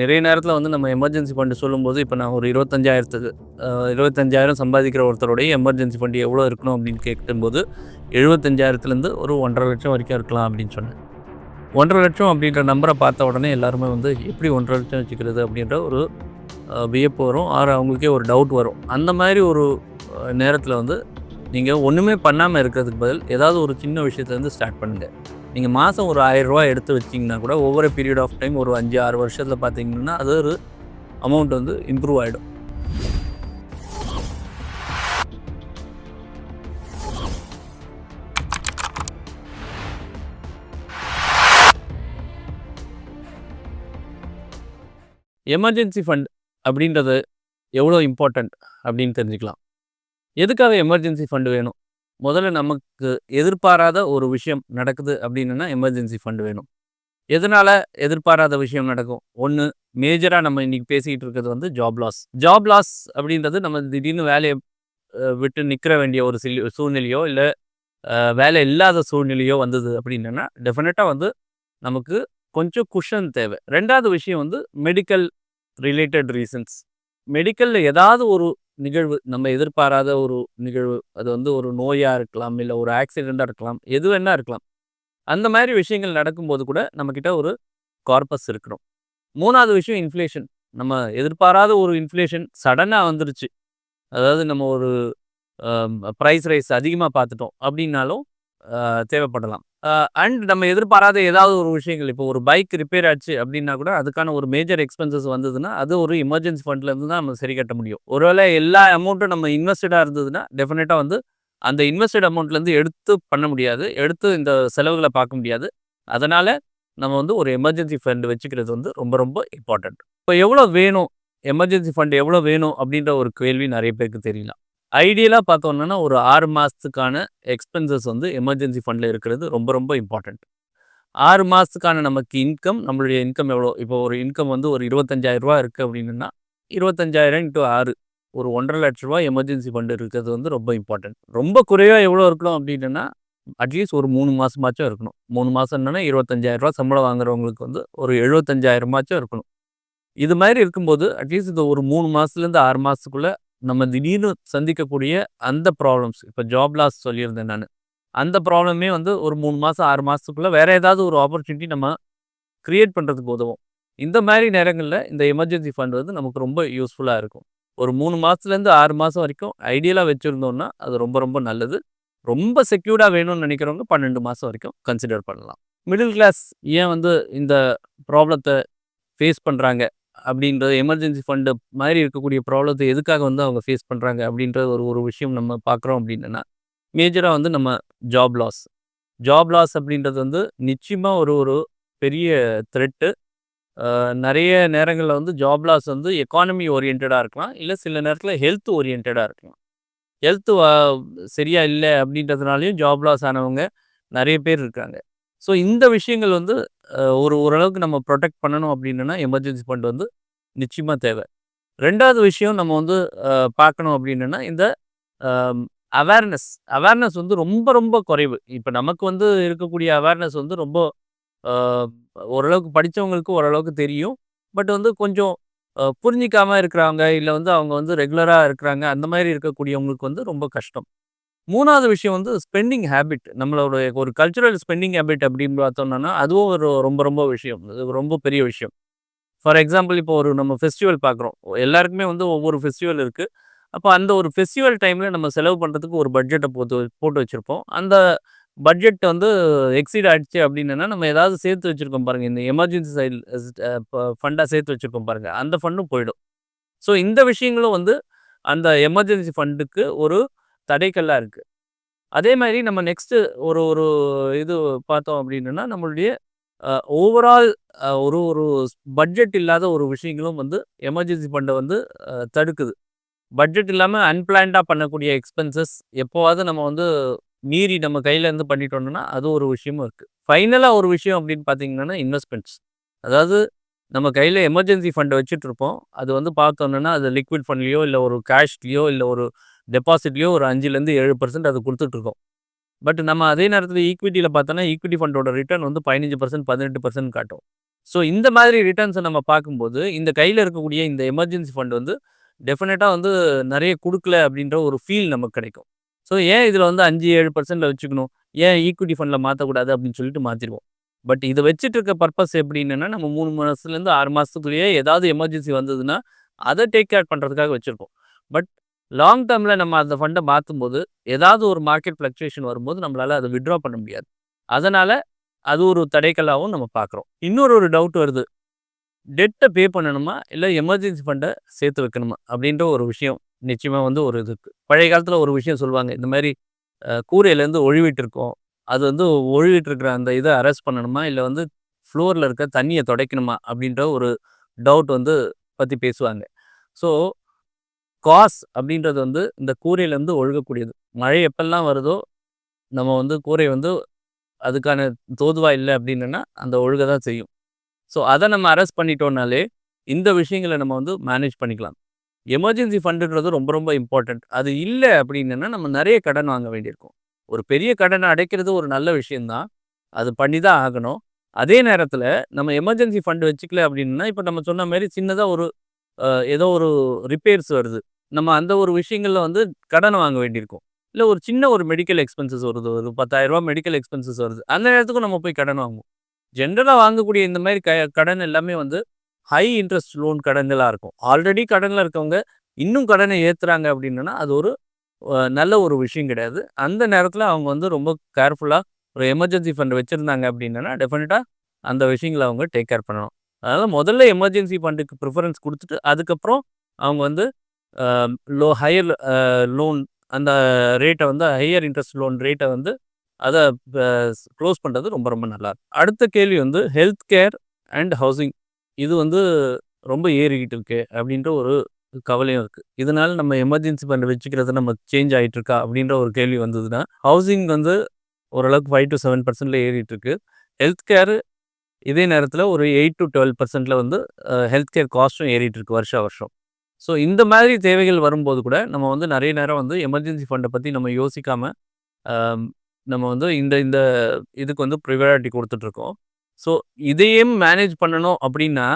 நிறைய நேரத்தில் வந்து நம்ம எமர்ஜென்சி ஃபண்டு சொல்லும்போது இப்போ நான் ஒரு இருபத்தஞ்சாயிரத்துக்கு இருபத்தஞ்சாயிரம் சம்பாதிக்கிற ஒருத்தருடைய எமர்ஜென்சி ஃபண்டு எவ்வளோ இருக்கணும் அப்படின்னு கேட்கும்போது எழுபத்தஞ்சாயிரத்துலேருந்து ஒரு ஒன்றரை லட்சம் வரைக்கும் இருக்கலாம் அப்படின்னு சொன்னேன். ஒன்றரை லட்சம் அப்படின்ற நம்பரை பார்த்த உடனே எல்லாருமே வந்து எப்படி ஒன்றரை லட்சம் வச்சுக்கிறது அப்படின்ற ஒரு வியப்பு வரும். ஆறு அவங்களுக்கே ஒரு டவுட் வரும். அந்த மாதிரி ஒரு நேரத்தில் வந்து நீங்கள் ஒன்றுமே பண்ணாமல் இருக்கிறதுக்கு பதில் ஏதாவது ஒரு சின்ன விஷயத்துலேருந்து ஸ்டார்ட் பண்ணுங்கள் நீங்கள் மாதம் ஒரு ஆயிரம் எடுத்து வச்சிங்கன்னா கூட ஒவ்வொரு பீரியட் ஆஃப் டைம் ஒரு அஞ்சு ஆறு வருஷத்தில் பார்த்தீங்கன்னா அது ஒரு அமௌண்ட் வந்து இம்ப்ரூவ் ஆகிடும் எமர்ஜென்சி ஃபண்ட் அப்படின்றது எவ்வளோ இம்பார்ட்டண்ட் அப்படின்னு தெரிஞ்சுக்கலாம். எதுக்காக எமர்ஜென்சி ஃபண்டு வேணும்? முதல்ல நமக்கு எதிர்பாராத ஒரு விஷயம் நடக்குது அப்படின்னா எமர்ஜென்சி ஃபண்டு வேணும். எதனால் எதிர்பாராத விஷயம் நடக்கும்? ஒன்று மேஜராக நம்ம இன்றைக்கி பேசிக்கிட்டு இருக்கிறது வந்து ஜாப் லாஸ் ஜாப் லாஸ் அப்படின்றது நம்ம திடீர்னு வேலையை விட்டு நிற்கிற வேண்டிய ஒரு சில சூழ்நிலையோ இல்லை வேலை இல்லாத சூழ்நிலையோ வந்தது அப்படின்னா டெஃபினட்டாக வந்து நமக்கு கொஞ்சம் குஷன் தேவை. ரெண்டாவது விஷயம் வந்து மெடிக்கல் ரிலேட்டட் ரீசன்ஸ் மெடிக்கலில் ஏதாவது ஒரு நிகழ்வு நம்ம எதிர்பாராத ஒரு நிகழ்வு அது வந்து ஒரு நோயாக இருக்கலாம் இல்லை ஒரு ஆக்சிடெண்ட்டாக இருக்கலாம் எது வேணா இருக்கலாம். அந்த மாதிரி விஷயங்கள் நடக்கும்போது கூட நம்மக்கிட்ட ஒரு கார்பஸ் இருக்கணும். மூணாவது விஷயம் இன்ஃப்ளேஷன் நம்ம எதிர்பாராத ஒரு இன்ஃப்ளேஷன் சடனாக வந்துருச்சு. அதாவது நம்ம ஒரு ப்ரைஸ் ரைஸ் அதிகமாக பார்த்துட்டோம் அப்படின்னாலும் தேவைப்படலாம். அண்ட் நம்ம எதிர்பாராத ஏதாவது ஒரு விஷயங்கள். இப்போ ஒரு பைக் ரிப்பேர் ஆச்சு அப்படின்னா கூட அதுக்கான ஒரு மேஜர் எக்ஸ்பென்சஸ் வந்ததுன்னா அது ஒரு எமர்ஜென்சி ஃபண்ட்லேருந்து தான் நம்ம சரி கட்ட முடியும். ஒருவேளை எல்லா அமௌண்ட்டும் நம்ம இன்வெஸ்டடாக இருந்ததுன்னா டெஃபினட்டாக வந்து அந்த இன்வெஸ்டட் அமௌண்ட்லேருந்து எடுத்து பண்ண முடியாது. எடுத்து இந்த செலவுகளை பார்க்க முடியாது. அதனால் நம்ம வந்து ஒரு எமர்ஜென்சி ஃபண்ட் வச்சுக்கிறது வந்து ரொம்ப ரொம்ப இம்பார்ட்டண்ட் இப்போ எவ்வளோ வேணும்? எமர்ஜென்சி ஃபண்ட் எவ்வளோ வேணும்? அப்படின்ற ஒரு கேள்வி நிறைய பேருக்கு தெரியலாம். ஐடியலாக பார்த்தோம்னா ஒரு ஆறு மாதத்துக்கான எக்ஸ்பென்சஸ் வந்து எமர்ஜென்சி ஃபண்டில் இருக்கிறது ரொம்ப ரொம்ப இம்பார்ட்டண்ட் ஆறு மாதத்துக்கான நமக்கு இன்கம் நம்மளுடைய இன்கம் எவ்வளோ? இப்போ ஒரு இன்கம் வந்து ஒரு இருபத்தஞ்சாயிரரூபா இருக்குது அப்படின்னா இருபத்தஞ்சாயிரம் இன்ட்டு ஆறு ஒரு ஒன்றரை லட்ச ரூபா எமர்ஜென்சி ஃபண்டு இருக்கிறது வந்து ரொம்ப இம்பார்ட்டன்ட் ரொம்ப குறைவாக எவ்வளோ இருக்கணும் அப்படின்னா அட்லீஸ்ட் ஒரு மூணு மாதமாச்சும் இருக்கணும். மூணு மாதம்னா இருபத்தஞ்சாயிரம் ரூபா சம்பளம் வாங்குறவங்களுக்கு வந்து ஒரு எழுபத்தஞ்சாயிரமாச்சும் இருக்கணும். இது மாதிரி இருக்கும்போது அட்லீஸ்ட் இந்த ஒரு மூணு மாதத்துலேருந்து ஆறு மாதத்துக்குள்ளே நம்ம திடீர்னு சந்திக்கக்கூடிய அந்த ப்ராப்ளம்ஸ் இப்போ ஜாப் லாஸ் சொல்லியிருந்தேன் நான். அந்த ப்ராப்ளமே வந்து ஒரு மூணு மாதம் ஆறு மாதத்துக்குள்ளே வேறு ஏதாவது ஒரு ஆப்பர்ச்சுனிட்டி நம்ம க்ரியேட் பண்ணுறதுக்கு உதவும். இந்த மாதிரி நேரங்களில் இந்த எமர்ஜென்சி ஃபண்ட் வந்து நமக்கு ரொம்ப யூஸ்ஃபுல்லாக இருக்கும். ஒரு மூணு மாதத்துலேருந்து ஆறு மாதம் வரைக்கும் ஐடியலாக வச்சுருந்தோம்னா அது ரொம்ப ரொம்ப நல்லது. ரொம்ப செக்யூர்டாக வேணும்னு நினைக்கிறவங்க பன்னெண்டு மாதம் வரைக்கும் கன்சிடர் பண்ணலாம். மிடில் கிளாஸ் ஏன் வந்து இந்த ப்ராப்ளத்தை ஃபேஸ் பண்ணுறாங்க அப்படின்றது எமர்ஜென்சி ஃபண்டு மாதிரி இருக்கக்கூடிய ப்ராப்ளத்தை எதுக்காக வந்து அவங்க ஃபேஸ் பண்ணுறாங்க அப்படின்றது ஒரு ஒரு விஷயம் நம்ம பார்க்குறோம் அப்படின்னா மேஜராக வந்து நம்ம ஜாப் லாஸ் ஜாப் லாஸ் அப்படின்றது வந்து நிச்சயமாக ஒரு ஒரு பெரிய த்ரெட்டு நிறைய நேரங்களில் வந்து ஜாப் லாஸ் வந்து எக்கானமி ஓரியன்டாக இருக்கலாம். இல்லை சில நேரத்தில் ஹெல்த் ஓரியன்டாக இருக்கலாம். ஹெல்த்து சரியாக இல்லை அப்படின்றதுனாலையும் ஜாப் லாஸ் ஆனவங்க நிறைய பேர் இருக்காங்க. ஸோ இந்த விஷயங்கள் வந்து ஒரு ஓரளவுக்கு நம்ம ப்ரொடெக்ட் பண்ணணும் அப்படின்னா எமர்ஜென்சி ஃபண்ட் வந்து நிச்சயமாக தேவை. ரெண்டாவது விஷயம் நம்ம வந்து பார்க்கணும் அப்படின்னா இந்த அவேர்னஸ் அவேர்னஸ் வந்து ரொம்ப ரொம்ப குறைவு. இப்போ நமக்கு வந்து இருக்கக்கூடிய அவேர்னஸ் வந்து ரொம்ப ஓரளவுக்கு படித்தவங்களுக்கு ஓரளவுக்கு தெரியும். பட் வந்து கொஞ்சம் புரிஞ்சிக்காமல் இருக்கிறாங்க இல்லை வந்து அவங்க வந்து ரெகுலராக இருக்கிறாங்க அந்த மாதிரி இருக்கக்கூடியவங்களுக்கு வந்து ரொம்ப கஷ்டம். மூணாவது விஷயம் வந்து ஸ்பெண்டிங் ஹேபிட் நம்மளோட ஒரு கல்ச்சுரல் ஸ்பெண்டிங் ஹேபிட் அப்படின்னு பார்த்தோம்னா அதுவும் ஒரு ரொம்ப ரொம்ப விஷயம். அது ரொம்ப பெரிய விஷயம். ஃபார் எக்ஸாம்பிள் இப்போ ஒரு நம்ம ஃபெஸ்டிவல் பார்க்குறோம். எல்லாருக்குமே வந்து ஒவ்வொரு ஃபெஸ்டிவல் இருக்குது அப்போ அந்த ஒரு ஃபெஸ்டிவல் டைமில் நம்ம செலவு பண்ணுறதுக்கு ஒரு பட்ஜெட்டை போட்டு போட்டு வச்சுருப்போம். அந்த பட்ஜெட் வந்து எக்ஸீட் ஆகிடுச்சு அப்படின்னா நம்ம ஏதாவது சேர்த்து வச்சுருக்கோம் பாருங்கள் இந்த எமர்ஜென்சி சைடு ஃபண்டாக சேர்த்து வச்சுருக்கோம் பாருங்கள் அந்த ஃபண்டும் போயிடும். ஸோ இந்த விஷயங்களும் வந்து அந்த எமர்ஜென்சி ஃபண்டுக்கு ஒரு தடைக்கல்லாக இருக்குது அதே மாதிரி நம்ம நெக்ஸ்ட்டு ஒரு ஒரு இது பார்த்தோம் அப்படின்னா நம்மளுடைய ஓவரால் ஒரு ஒரு பட்ஜெட் இல்லாத ஒரு விஷயங்களும் வந்து எமர்ஜென்சி ஃபண்டை வந்து தடுக்குது. பட்ஜெட் இல்லாமல் அன்பிளான்டாக பண்ணக்கூடிய எக்ஸ்பென்சஸ் எப்போவாவது நம்ம வந்து மீறி நம்ம கையிலேருந்து பண்ணிட்டோம்னா அது ஒரு விஷயமும் இருக்குது ஃபைனலாக ஒரு விஷயம் அப்படின்னு பார்த்தீங்கன்னா இன்வெஸ்ட்மெண்ட்ஸ் அதாவது நம்ம கையில் எமர்ஜென்சி ஃபண்டை வச்சுட்டு இருப்போம். அது வந்து பார்த்தோன்னா அது லிக்விட் ஃபண்ட்லேயோ இல்லை ஒரு கேஷ்லேயோ இல்லை ஒரு டெபாசிட்லேயோ ஒரு அஞ்சுலேருந்து ஏழு பர்சன்ட் அது கொடுத்துட்ருக்கோம். பட் நம்ம அதே நேரத்தில் ஈக்விட்டியில் பார்த்தோன்னா ஈக்விட்டி ஃபண்டோட ரிட்டர்ன் வந்து பதினஞ்சு பர்சன்ட் பதினெட்டு பர்சன்ட் காட்டும். ஸோ இந்த மாதிரி ரிட்டர்ன்ஸை நம்ம பார்க்கும்போது இந்த கையில் இருக்கக்கூடிய இந்த எமர்ஜென்சி ஃபண்ட் வந்து டெஃபினட்டாக வந்து நிறைய கொடுக்கல அப்படின்ற ஒரு ஃபீல் நமக்கு கிடைக்கும். ஸோ ஏன் இதில் வந்து அஞ்சு ஏழு பர்சன்டில் வச்சுக்கணும்? ஏன் ஈக்விட்டி ஃபண்டில் மாற்றக்கூடாது அப்படின்னு சொல்லிட்டு மாற்றிடுவோம் பட் இதை வச்சுட்டு இருக்க பர்பஸ் எப்படின்னா நம்ம மூணு மாதத்துலேருந்து ஆறு மாதத்துக்குள்ளேயே ஏதாவது எமர்ஜென்சி வந்ததுன்னா அதை டேக் கேர் பண்ணுறதுக்காக வச்சுருக்கோம் பட் லாங் டேர்மில் நம்ம அந்த ஃபண்டை மாற்றும்போது ஏதாவது ஒரு மார்க்கெட் ஃப்ளக்சுவேஷன் வரும்போது நம்மளால் அதை விட்ரா பண்ண முடியாது. அதனால் அது ஒரு தடைக்கல்லாகவும் நம்ம பார்க்குறோம். இன்னொரு ஒரு டவுட் வருது. டெட்டை பே பண்ணணுமா? இல்லை எமர்ஜென்சி ஃபண்டை சேர்த்து வைக்கணுமா? அப்படின்ற ஒரு விஷயம் நிச்சயமாக வந்து ஒரு இது பழைய காலத்தில் ஒரு விஷயம் சொல்லுவாங்க இந்த மாதிரி கூரையிலேருந்து ஒழிவிட்டிருக்கோம் அது வந்து ஒழிவிட்டிருக்கிற அந்த இதை அரெஸ்ட் பண்ணணுமா? இல்லை வந்து ஃப்ளோரில் இருக்க தண்ணியை துடைக்கணுமா? அப்படின்ற ஒரு டவுட் வந்து பற்றி பேசுவாங்க. ஸோ காஸ் அப்படின்றது வந்து இந்த கூரையிலேருந்து ஒழுகக்கூடியது. மழை எப்பெல்லாம் வருதோ நம்ம வந்து கூரை வந்து அதுக்கான தோதுவா இல்லை அப்படின்னா அந்த ஒழுக தான் செய்யும். ஸோ அதை நம்ம அரெஸ்ட் பண்ணிட்டோம்னாலே இந்த விஷயங்களை நம்ம வந்து மேனேஜ் பண்ணிக்கலாம். எமர்ஜென்சி ஃபண்டுன்றது ரொம்ப ரொம்ப இம்பார்ட்டண்ட் அது இல்லை அப்படின்னா நம்ம நிறைய கடன் வாங்க வேண்டியிருக்கும். ஒரு பெரிய கடனை அடைக்கிறது ஒரு நல்ல விஷயந்தான் அது பண்ணி தான் ஆகணும். அதே நேரத்தில் நம்ம எமர்ஜென்சி ஃபண்டு வச்சுக்கல அப்படின்னா இப்போ நம்ம சொன்ன மாதிரி சின்னதாக ஒரு ஏதோ ஒரு ரிப்பேர்ஸ் வருது. நம்ம அந்த ஒரு விஷயங்களில் வந்து கடனை வாங்க வேண்டியிருக்கும். இல்லை ஒரு சின்ன ஒரு மெடிக்கல் எக்ஸ்பென்சஸ் வருது ஒரு பத்தாயிரரூபா மெடிக்கல் எக்ஸ்பென்சஸ் வருது அந்த நேரத்துக்கும் நம்ம போய் கடன் வாங்குவோம். ஜென்ரலாக வாங்கக்கூடிய இந்த மாதிரி க கடன் எல்லாமே வந்து ஹை இன்ட்ரெஸ்ட் லோன் கடன்களாக இருக்கும். ஆல்ரெடி கடனில் இருக்கவங்க இன்னும் கடனை ஏற்றுறாங்க அப்படின்னா அது ஒரு நல்ல ஒரு விஷயம் கிடையாது. அந்த நேரத்தில் அவங்க வந்து ரொம்ப கேர்ஃபுல்லாக ஒரு எமர்ஜென்சி ஃபண்ட் வச்சுருந்தாங்க அப்படின்னா டெஃபினட்டாக அந்த விஷயங்களை அவங்க டேக் கேர் பண்ணணும். அதனால் முதல்ல எமர்ஜென்சி ஃபண்டுக்கு ப்ரிஃபரன்ஸ் கொடுத்துட்டு அதுக்கப்புறம் அவங்க வந்து லோ ஹையர் லோன் அந்த ரேட்டை வந்து ஹையர் இன்ட்ரெஸ்ட் லோன் ரேட்டை வந்து அதை க்ளோஸ் பண்ணுறது ரொம்ப ரொம்ப நல்லா அடுத்த கேள்வி வந்து ஹெல்த் கேர் அண்ட் ஹவுசிங். இது வந்து ரொம்ப ஏறிக்கிட்டு இருக்கு அப்படின்ற ஒரு கவலையும் இருக்குது இதனால நம்ம எமர்ஜென்சி ஃபண்ட் வச்சுக்கிறது நம்ம சேஞ்ச் ஆகிட்டு இருக்கா அப்படின்ற ஒரு கேள்வி வந்ததுன்னா ஹவுசிங் வந்து ஓரளவுக்கு ஃபைவ் டு செவன் பர்சன்டில் ஏறிட்டு இருக்கு. ஹெல்த் கேர் இதே நேரத்தில் ஒரு எயிட் டு டுவெல் பர்சன்ட்டில் வந்து ஹெல்த் கேர் காஸ்ட்டும் ஏறிட்டு இருக்கு வருஷா வருஷம். ஸோ இந்த மாதிரி தேவைகள் வரும்போது கூட நம்ம வந்து நிறைய நேரம் வந்து எமர்ஜென்சி ஃபண்டை பற்றி நம்ம யோசிக்காமல் நம்ம வந்து இந்த இந்த இதுக்கு வந்து ப்ரிவாரிட்டி கொடுத்துட்ருக்கோம். ஸோ இதையும் மேனேஜ் பண்ணணும் அப்படின்னா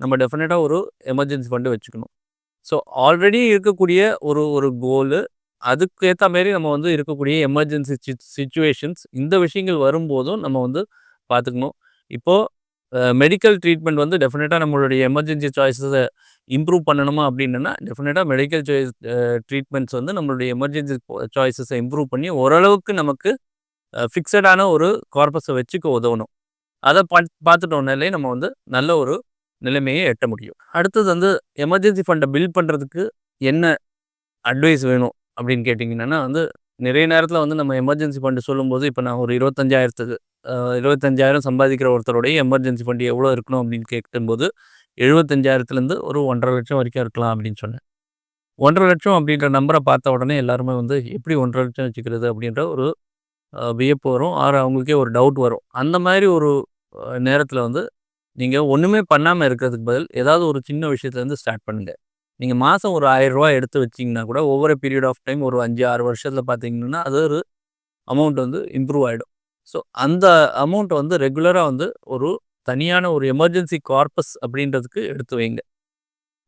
நம்ம டெஃபினட்டாக ஒரு எமர்ஜென்சி ஃபண்டு வச்சுக்கணும். ஸோ ஆல்ரெடி இருக்கக்கூடிய ஒரு ஒரு கோலு அதுக்கேற்ற மாரி நம்ம வந்து இருக்கக்கூடிய எமர்ஜென்சி சுச்சுவேஷன்ஸ் இந்த விஷயங்கள் வரும்போதும் நம்ம வந்து பார்த்துக்கணும். இப்போது மெடிக்கல் ட்ரீட்மெண்ட் வந்து டெஃபினட்டாக நம்மளுடைய எமர்ஜென்சி சாய்ஸஸை இம்ப்ரூவ் பண்ணணுமா அப்படின்னா டெஃபினட்டாக மெடிக்கல் சாய்ஸ் ட்ரீட்மெண்ட்ஸ் வந்து நம்மளுடைய எமர்ஜென்சி சாய்ஸஸை இம்ப்ரூவ் பண்ணி ஓரளவுக்கு நமக்கு ஃபிக்ஸடான ஒரு கார்பஸை வச்சுக்க உதவணும். அதை பா பார்த்துட்டோம்னாலே நம்ம வந்து நல்ல ஒரு நிலைமையை எட்ட முடியும். அடுத்தது வந்து எமர்ஜென்சி ஃபண்டை பில் பண்ணுறதுக்கு என்ன அட்வைஸ் வேணும் அப்படின்னு கேட்டிங்கன்னா வந்து நிறைய நேரத்தில் வந்து நம்ம எமர்ஜென்சி ஃபண்டு சொல்லும்போது இப்போ நான் ஒரு இருபத்தஞ்சாயிரத்துக்கு இருபத்தஞ்சாயிரம் சம்பாதிக்கிற ஒருத்தருடைய எமர்ஜென்சி ஃபண்ட் எவ்வளோ இருக்கணும் அப்படின்னு கேட்கும்போது எழுபத்தஞ்சாயிரத்துலேருந்து ஒரு ஒன்றரை லட்சம் வரைக்கும் இருக்கலாம் அப்படின்னு சொன்னேன். ஒன்றரை லட்சம் அப்படின்ற நம்பரை பார்த்த உடனே எல்லாருமே வந்து எப்படி ஒன்றரை லட்சம் வச்சுக்கிறது? அப்படின்ற ஒரு வியப்பு வரும். ஆறு அவங்களுக்கே ஒரு டவுட் வரும். அந்த மாதிரி ஒரு நேரத்தில் வந்து நீங்கள் ஒன்றுமே பண்ணாமல் இருக்கிறதுக்கு பதில் ஏதாவது ஒரு சின்ன விஷயத்துலேருந்து ஸ்டார்ட் பண்ணுங்கள் நீங்கள் மாதம் ஒரு ஆயிரரூவா எடுத்து வச்சிங்கன்னா கூட ஒவ்வொரு பீரியட் ஆஃப் டைம் ஒரு அஞ்சு ஆறு வருஷத்தில் பார்த்தீங்கன்னா அது ஒரு அமௌண்ட் வந்து இம்ப்ரூவ் ஆகிடும் ஸோ அந்த அமௌண்ட்டை வந்து ரெகுலராக வந்து ஒரு தனியான ஒரு எமர்ஜென்சி கார்பஸ் அப்படின்றதுக்கு எடுத்து வைங்க.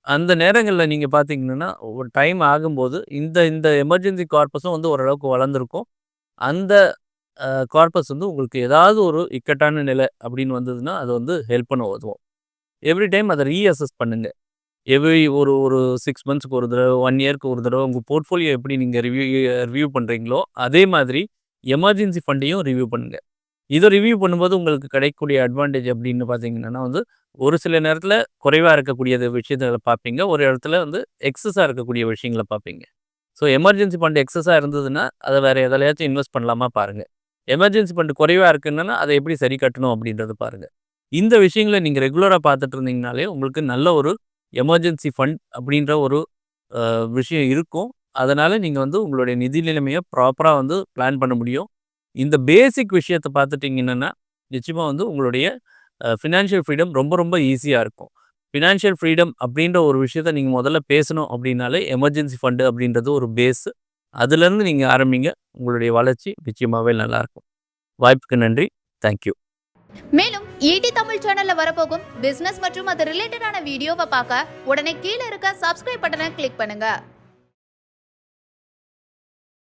அந்த நேரங்களில் நீங்கள் பார்த்தீங்கன்னா ஒரு டைம் ஆகும்போது இந்த இந்த எமர்ஜென்சி கார்பஸும் வந்து ஓரளவுக்கு வளர்ந்துருக்கும். அந்த கார்பஸ் வந்து உங்களுக்கு ஏதாவது ஒரு இக்கட்டான நிலை அப்படின்னு வந்ததுன்னா அது வந்து ஹெல்ப் பண்ண உதவும். எவ்ரி டைம் அதை ரீஅசஸ் பண்ணுங்கள் எவ்ரி ஒரு ஒரு சிக்ஸ் மந்த்ஸ்க்கு ஒரு தடவை ஒன் இயர்க்கு ஒரு தடவை உங்கள் போர்ட்ஃபோலியோ எப்படி நீங்கள் ரிவ்யூ ரிவ்யூ பண்ணுறீங்களோ அதே மாதிரி எமர்ஜென்சி ஃபண்டையும் ரிவ்யூ பண்ணுங்கள் இதை ரிவ்யூ பண்ணும்போது உங்களுக்கு கிடைக்கக்கூடிய அட்வான்டேஜ் அப்படின்னு பார்த்தீங்கன்னா வந்து ஒரு சில நேரத்தில் குறைவாக இருக்கக்கூடிய விஷயங்களை பார்ப்பீங்க. ஒரு இடத்துல வந்து எக்ஸஸாக இருக்கக்கூடிய விஷயங்களை பார்ப்பீங்க. ஸோ எமர்ஜென்சி ஃபண்ட் எக்ஸஸாக இருந்ததுன்னா அதை வேறு எதாலையாச்சும் இன்வெஸ்ட் பண்ணலாமா பாருங்கள் எமர்ஜென்சி ஃபண்ட் குறைவாக இருக்குன்னா அதை எப்படி சரி கட்டணும் அப்படின்றத பாருங்கள் இந்த விஷயங்களை நீங்கள் ரெகுலராக பார்த்துட்டு இருந்தீங்கனாலே உங்களுக்கு நல்ல ஒரு எமர்ஜென்சி ஃபண்ட் அப்படின்ற ஒரு விஷயம் இருக்கும். அதனால் நீங்கள் வந்து உங்களுடைய நிதி நிலைமையை ப்ராப்பராக வந்து பிளான் பண்ண முடியும். இந்த பேசிக் விஷயத்தை பார்த்துட்டிங்கன்னா நிச்சயமாக வந்து உங்களுடைய ஃபினான்ஷியல் ஃப்ரீடம் ரொம்ப ரொம்ப ஈஸியாக இருக்கும். ஃபினான்ஷியல் ஃப்ரீடம் அப்படின்ற ஒரு விஷயத்த நீங்கள் முதல்ல பேசணும் அப்படின்னாலே எமர்ஜென்சி ஃபண்டு அப்படின்றது ஒரு பேஸு அதுலேருந்து நீங்கள் ஆரம்பிங்க உங்களுடைய வளர்ச்சி நிச்சயமாகவே நல்லாயிருக்கும் வாய்ப்புக்கு நன்றி. தேங்க்யூ மேலும் ஈடி தமிழ் சேனல்ல வரப்போகும் பிசினஸ் மற்றும் அது ரிலேட்டடான வீடியோவை பார்க்க உடனே கீழே இருக்க சப்ஸ்கிரைப் பட்டனை கிளிக் பண்ணுங்க.